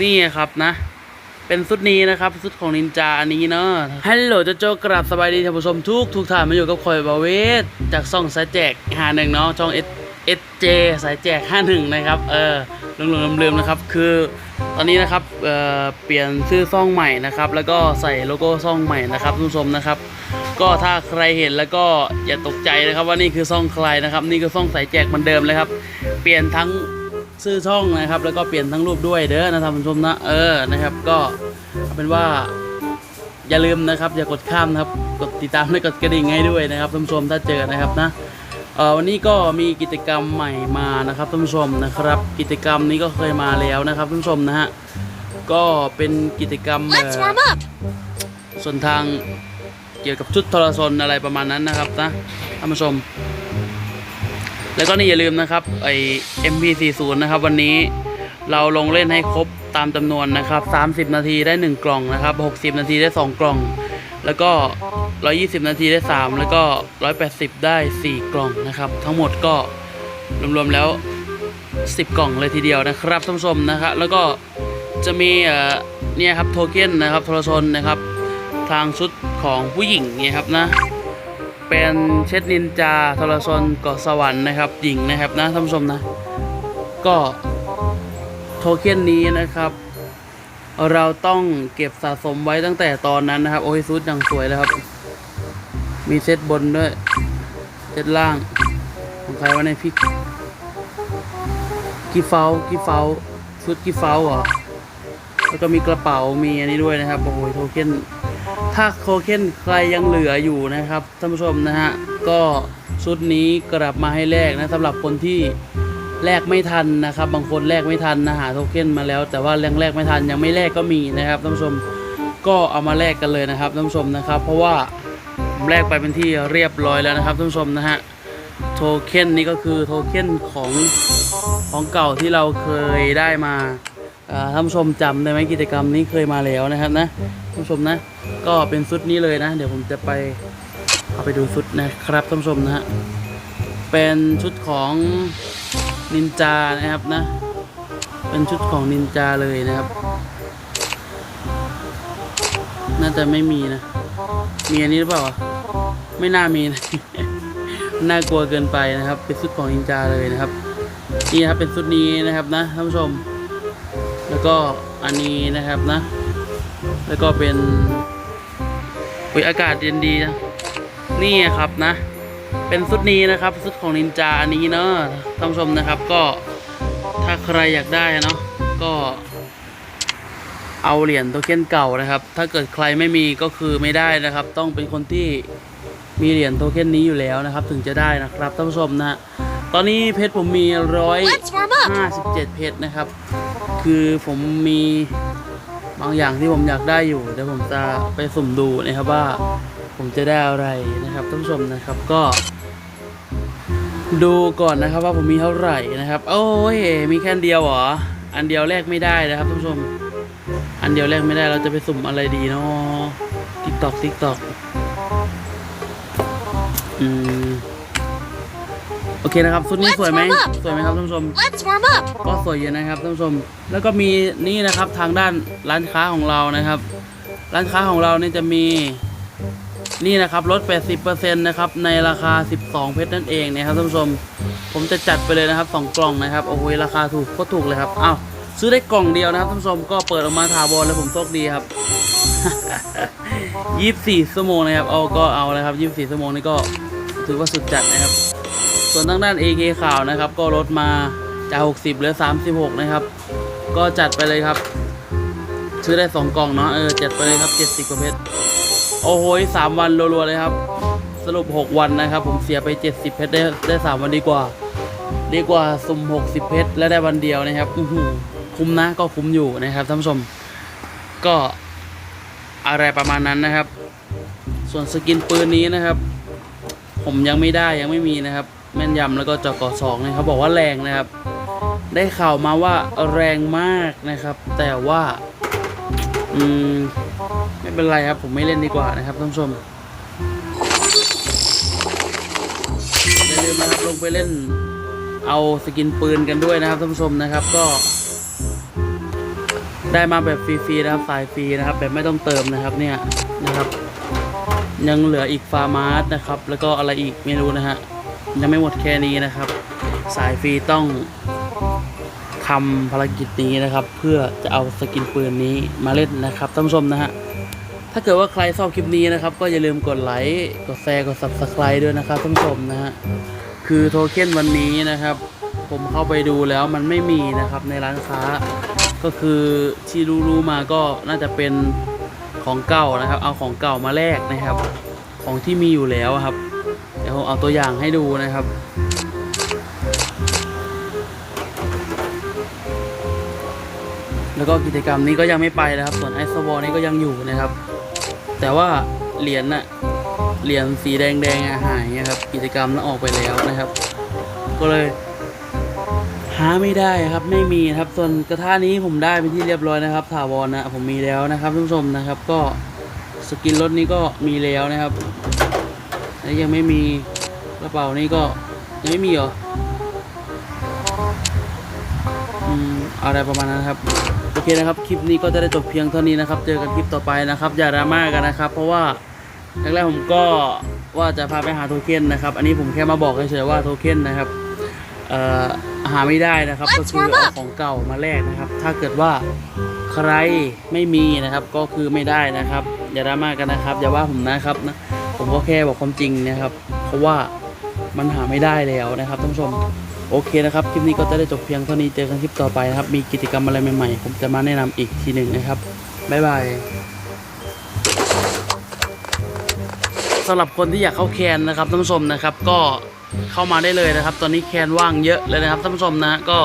นี่ครับนะ เป็นชุดนี้นะครับชุดของนินจาอันนี้เนาะฮัลโหลเจะโจกราบสบายดีท่านผู้ชมทุกทุกท่านมาอยู่กับคอยบาเวสจากช่องสายแจกหาหนึ่งเนาะช่องเอเอเจสายแจกห้าหนึ่งนะครับเออลืมลืมลืมนะครับคือตอนนี้นะครับเอ่อเปลี่ยนชื่อซ่องใหม่นะครับ แล้วก็ใส่โลโก้ซ่องใหม่นะครับท่านผู้ชมนะครับ ก็ถ้าใครเห็นแล้วก็อย่าตกใจนะครับว่านี่คือซ่องใครนะครับ นี่คือซ่องสายแจกเหมือนเดิมเลยครับ เปลี่ยนทั้ง ชื่อช่องนะครับ แล้วก็เปลี่ยนทั้งรูปด้วยเด้อนะท่านผู้ชมนะเออนะครับ ก็เอาเป็นว่าอย่าลืมนะครับ อย่ากดข้ามนะครับกดติดตามและกดกระดิ่งให้ด้วยนะครับท่านผู้ชมถ้าเจอนะครับนะเออวันนี้ก็มีกิจกรรมใหม่มานะครับท่านผู้ชมนะครับ กิจกรรมนี้ก็เคยมาแล้วนะครับท่านผู้ชมนะฮะก็เป็นกิจกรรมเอ่ Let's อ warm up. ส่วนทางเกี่ยวกับชุดโทรศนอะไรประมาณนั้นนะครับนะท่านผู้ชม แล้วก็นี่อย่าลืมนะครับไอ MP40 นะครับ วันนี้เราลงเล่นให้ครบตามจำนวนนะครับ 30 นาทีได้ 1 กล่องนะครับ 60 นาทีได้ 2 กล่อง แล้วก็ 120 นาทีได้ 3 แล้วก็ 180 ได้ 4 กล่องนะครับ ทั้งหมดก็รวมๆแล้ว 10 กล่องเลยทีเดียวนะครับท่านผู้ชมนะครับแล้วก็จะมีเนี่ยครับโทเค็นนะครับโทรชนนะครับ ทางชุดของผู้หญิงเนี่ยครับนะ เป็นเช็ดนินจาโทรชนเกาะสวรรค์นะครับหญิงนะครับนะท่านผู้ชมนะ ก็โทเค็นนี้นะครับ เราต้องเก็บสะสมไว้ตั้งแต่ตอนนั้นนะครับ โอ้ยชุดอย่างสวยเลยครับ มีเซตบนด้วยเซตล่าง ของใครวะในยพี่กีเฟลกีเฟลชุดกีเฟลเหรอแล้วก็มีกระเป๋ามีอันนี้ด้วยนะครับ โอ้โหโทเค็น ถ้าโทเค็นใครยังเหลืออยู่นะครับท่านผู้ชมนะฮะก็ชุดนี้กลับมาให้แลกนะสำหรับคนที่แลกไม่ทันนะครับ บางคนแลกไม่ทันนะหาโทเค็นมาแล้ว แต่ว่ายังแลกไม่ทันยังไม่แลกก็มีนะครับท่านผู้ชมก็เอามาแลกกันเลยนะครับท่านผู้ชมนะครับ เพราะว่าแลกไปเป็นที่เรียบร้อยแล้วนะครับท่านผู้ชมนะฮะโทเค็นนี้ก็คือโทเค็นของของเก่าที่เราเคยได้มา ท่านผู้ชมจำได้ไหมกิจกรรมนี้เคยมาแล้วนะครับนะท่านผู้ชมนะ ก็เป็นชุดนี้เลยนะ เดี๋ยวผมจะไปเอาไปดูชุดนะครับท่านผู้ชมนะฮะเป็นชุดของนินจานะครับนะ เป็นชุดของนินจาเลยนะครับ น่าจะไม่มีนะ มีอันนี้หรือเปล่า ไม่น่ามีนะน่ากลัวเกินไปนะครับ เป็นชุดของนินจาเลยนะครับ นี่ครับเป็นชุดนี้นะครับนะท่านผู้ชม แล้วก็อันนี้นะครับนะ แล้วก็เป็นอุยอากาศเย็นดีนะนี่ครับนะ เป็นชุดนี้นะครับชุดของนินจาอันนี้เนาะท่านผู้ชมนะครับก็ถ้าใครอยากได้เนาะก็เอาเหรียญโทเค็นเก่านะครับ ถ้าเกิดใครไม่มีก็คือไม่ได้นะครับ ต้องเป็นคนที่มีเหรียญโทเค็นนี้อยู่แล้วนะครับ ถึงจะได้นะครับท่านผู้ชมนะ ตอนนี้เพชรผมมีร้อยห้าสิบเจ็ดเพชรนะครับ คือผมมีบางอย่างที่ผมอยากได้อยู่เดี๋ยวผมจะไปสุ่มดูนะครับว่าผมจะได้อะไรนะครับท่านผู้ชมนะครับก็ ดูก่อนนะครับว่าผมมีเท่าไหร่นะครับ โอ้ยมีแค่เดียวเหรออันเดียวแลกไม่ได้นะครับท่านผู้ชม อันเดียวแลกไม่ได้เราจะไปสุ่มอะไรดีเนาะติ๊กตอกติ๊กตอกอืม โอเคนะครับชุดนี้สวยไหม Let's warm up สวยไหมครับท่านผู้ชม Let's warm up. ก็สวยอยู่นะครับท่านผู้ชม แล้วก็มีนี่นะครับทางด้านร้านค้าของเรานะครับ ร้านค้าของเราเนี่ยจะมีนี่นะครับลด 80%นะครับในราคา 12 เพชรนั่นเองนะครับท่านผู้ชม ผมจะจัดไปเลยนะครับสองกล่องนะครับโอ้โหราคาถูกโคตรถูกเลยครับอ้าวซื้อได้กล่องเดียวนะครับท่านผู้ชมก็เปิดออกมาถาวรแล้วผมโชคดีครับ 24ชั่วโมงนะครับเอาก็เอาเลยครับ24ชั่วโมงนี่ก็ถือว่าสุดจัดนะครับ ส่วนทางด้าน AK ข่าวนะครับ ก็ลดมาจาก 60เหลือ 36 นะครับ ก็จัดไปเลยครับ ซื้อได้ 2 กล่องเนาะเออจัดไปเลยครับ 70กว่าเพชรโอ้โหสามวันรัวๆเลยครับ สรุป 6 วันนะครับ ผมเสียไป 70 เพชรได้ได้ 3 วันดีกว่า ดีกว่าสุ่ม60 เพชรแล้วได้วันเดียวนะครับอคุ้มนะก็คุ้มอยู่นะครับท่านผู้ชม ก็อะไรประมาณนั้นนะครับ ส่วนสกินปืนนี้นะครับ ผมยังไม่ได้ยังไม่มีนะครับ แม่นยำแล้วก็จอกอสองเนี่ยเขาบอกว่าแรงนะครับ ได้ข่าวมาว่าแรงมากนะครับ แต่ว่า อืม ไม่เป็นไรครับ ผมไม่เล่นดีกว่านะครับท่านผู้ชมอย่าลืมนะครับลงไปเล่นเอาสกินปืนกันด้วยนะครับท่านผู้ชมนะครับก็ ได้มาแบบฟรีๆนะครับสายฟรีนะครับ แบบไม่ต้องเติมนะครับเนี่ยนะครับ ยังเหลืออีกฟาร์มาร์สนะครับ แล้วก็อะไรอีกไม่รู้นะฮะ ยังไม่หมดแค่นี้นะครับ สายฟรีต้องทำภารกิจนี้นะครับ เพื่อจะเอาสกินปืนนี้มาเล่นนะครับท่านผู้ชมนะฮะถ้าเกิดว่าใครชอบคลิปนี้นะครับ ก็อย่าลืมกดไลค์กดแชร์กด subscribe ด้วยนะครับท่านผู้ชมนะฮะคือโทเค็นวันนี้นะครับ ผมเข้าไปดูแล้วมันไม่มีนะครับในร้านค้า ก็คือที่รู้ๆมาก็น่าจะเป็นของเก่านะครับ เอาของเก่ามาแลกนะครับ ของที่มีอยู่แล้วครับ เดี๋ยวผมเอาตัวอย่างให้ดูนะครับ แล้วก็กิจกรรมนี้ก็ยังไม่ไปนะครับ ส่วนไอซ์วอลนี่ก็ยังอยู่นะครับ แต่ว่าเหรียญน่ะเหรียญสีแดงๆอะหายนะครับ กิจกรรมนั้นออกไปแล้วนะครับ ก็เลย หาไม่ได้ครับไม่มีครับ ส่วนกระทะนี้ผมได้เป็นที่เรียบร้อยนะครับถาวรนะผมมีแล้วนะครับท่านผู้ชมนะครับ ก็สกินรถนี้ก็มีแล้วนะครับ และยังไม่มีกระเป๋านี้ก็ยังไม่มีเหรออืมอะไรประมาณนั้นครับโอเคนะครับคลิปนี้ก็จะได้จบเพียงเท่านี้นะครับ เจอกันคลิปต่อไปนะครับ อย่าดราม่ากันนะครับ เพราะว่าแรกๆผมก็ว่าจะพาไปหาโทเค็นนะครับ อันนี้ผมแค่มาบอกเฉยๆว่าโทเค็นนะครับเอ่อหาไม่ได้นะครับ ก็คือเอาของเก่ามาแลกนะครับ ถ้าเกิดว่าใครไม่มีนะครับ ก็คือไม่ได้นะครับ อย่าดราม่ากันนะครับ อย่าว่าผมนะครับนะ ผมก็แค่บอกความจริงนะครับ เพราะว่ามันหาไม่ได้แล้วนะครับท่านผู้ชมโอเคนะครับคลิปนี้ก็จะได้จบเพียงเท่านี้เจอกันคลิปต่อไปนะครับ มีกิจกรรมอะไรใหม่ๆ ผมจะมาแนะนำอีกทีหนึ่งนะครับบ๊ายบายสำหรับคนที่อยากเข้าแคนนะครับท่านผู้ชมนะครับก็เข้ามาได้เลยนะครับ ตอนนี้แคนว่างเยอะเลยนะครับท่านผู้ชมนะก็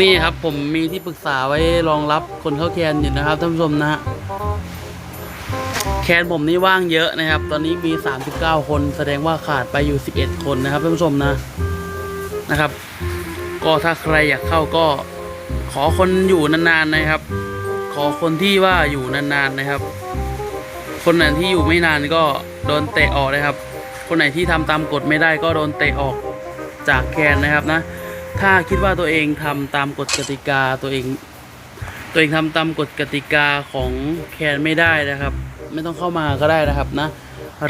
นี่ครับผมมีที่ปรึกษาไว้รองรับคนเข้าแคนอยู่นะครับท่านผู้ชมนะฮะ แคนผมนี่ว่างเยอะนะครับ ตอนนี้มี 39 คนแสดงว่าขาดไปอยู่ 11 คนนะครับท่านผู้ชมนะนะครับ ก็ถ้าใครอยากเข้าก็ขอคนอยู่นานๆนะครับ ขอคนที่ว่าอยู่นานๆนะครับ คนไหนที่อยู่ไม่นานก็โดนเตะออกนะครับ คนไหนที่ทำตามกฎไม่ได้ก็โดนเตะออกจากแคนนะครับนะ ถ้าคิดว่าตัวเองทำตามกฎกติกาตัวเอง ตัวเองทำตามกฎกติกาของแคนไม่ได้นะครับ ไม่ต้องเข้ามาก็ได้นะครับนะ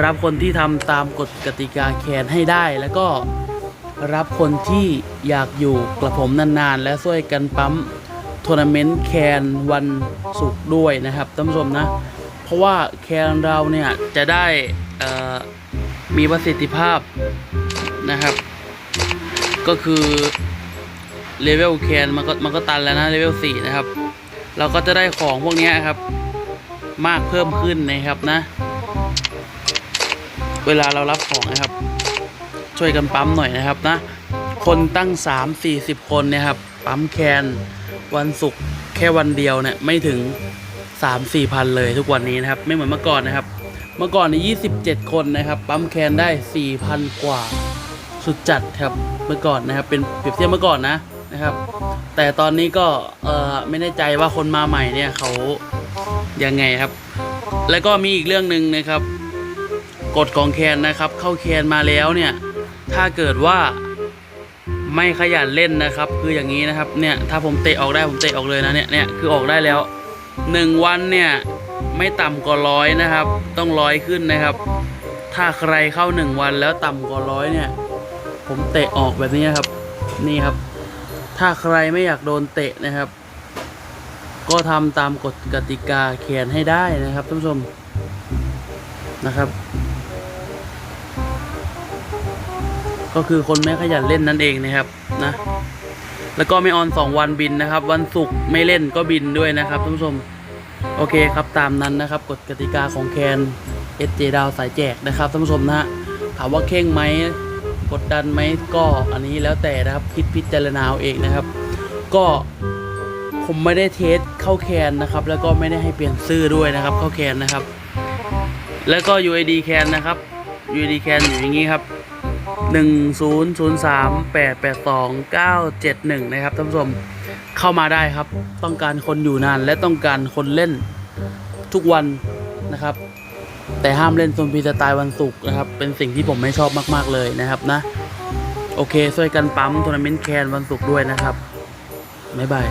รับคนที่ทำตามกฎกติกาแคนให้ได้แล้วก็รับคนที่อยากอยู่กับผมนานๆ และช่วยกันปั๊มทัวร์นาเมนต์แคนวันศุกร์ด้วยนะครับท่านผู้ชมนะ เพราะว่าแคนเราเนี่ยจะได้มีประสิทธิภาพนะครับ ก็คือเลเวลแคนมันก็มันก็ตันแล้วนะเลเวลสี่นะครับ เราก็จะได้ของพวกนี้ครับ มากเพิ่มขึ้นนะครับนะ เวลาเรารับของนะครับ ช่วยกันปั๊มหน่อยนะครับนะ คนตั้ง 3 4 0 คนเนี่ยครับ ปั๊มแคนวันศุกร์แค่วันเดียวเนี่ยไม่ถึง 3 4พันเลยทุกวันนี้นะครับ ไม่เหมือนเมื่อก่อนนะครับ เมื่อก่อนนี่27 คนนะครับ ปั๊มแคนได้ 4,000 กว่า สุดจัดครับเมื่อก่อนนะครับ เป็นเปรียบเทียบเมื่อก่อนนะนะครับ แต่ตอนนี้ก็ไม่แน่ใจว่าคนมาใหม่เนี่ยเขา ยังไงครับ แล้วก็มีอีกเรื่องหนึ่งนะครับ กฎของแคนนะครับ เข้าแคนมาแล้วเนี่ย ถ้าเกิดว่าไม่ขยันเล่นนะครับ คืออย่างนี้นะครับ เนี่ยถ้าผมเตะออกได้ผมเตะออกเลยนะเนี่ยเนี่ยคือออกได้แล้วหนึ่งวันเนี่ยไม่ต่ำกว่าร้อยนะครับ ต้องร้อยขึ้นนะครับ ถ้าใครเข้าหนึ่งวันแล้วต่ำกว่าร้อยเนี่ย ผมเตะออกแบบนี้ครับ นี่ครับ ถ้าใครไม่อยากโดนเตะนะครับ ก็ทำตามกฎกติกาแขนให้ได้นะครับท่านผู้ชมนะครับ ก็คือคนไม่ขยันเล่นนั่นเองนะครับนะแล้วก็ไม่ออนสองวันบินนะครับ วันศุกร์ไม่เล่นก็บินด้วยนะครับท่านผู้ชมโอเคครับตามนั้นนะครับกฎกติกาของแคนเอสเจดาวสายแจกนะครับท่านผู้ชมนะฮะถามว่าเข่งไหมกดดันไหมก็อันนี้แล้วแต่นะครับคิดพิจารณาเอาเองนะครับ ก็ ผมไม่ได้เทสเข้าแคนนะครับ แล้วก็ไม่ได้ให้เปลี่ยนชื่อด้วยนะครับ เข้าแคนนะครับ แล้วก็ UID แคนนะครับ UID แคนอยู่อย่างนี้ครับ 1003882971นะครับท่านผู้ชมเข้ามาได้ครับ ต้องการคนอยู่นานและต้องการคนเล่นทุกวันนะครับ แต่ห้ามเล่นโซนพีสไตล์วันศุกร์นะครับ เป็นสิ่งที่ผมไม่ชอบมากๆเลยนะครับนะ โอเคช่วยกันปั๊มทัวร์นาเมนต์แคนวันศุกร์ด้วยนะครับบ๊ายบาย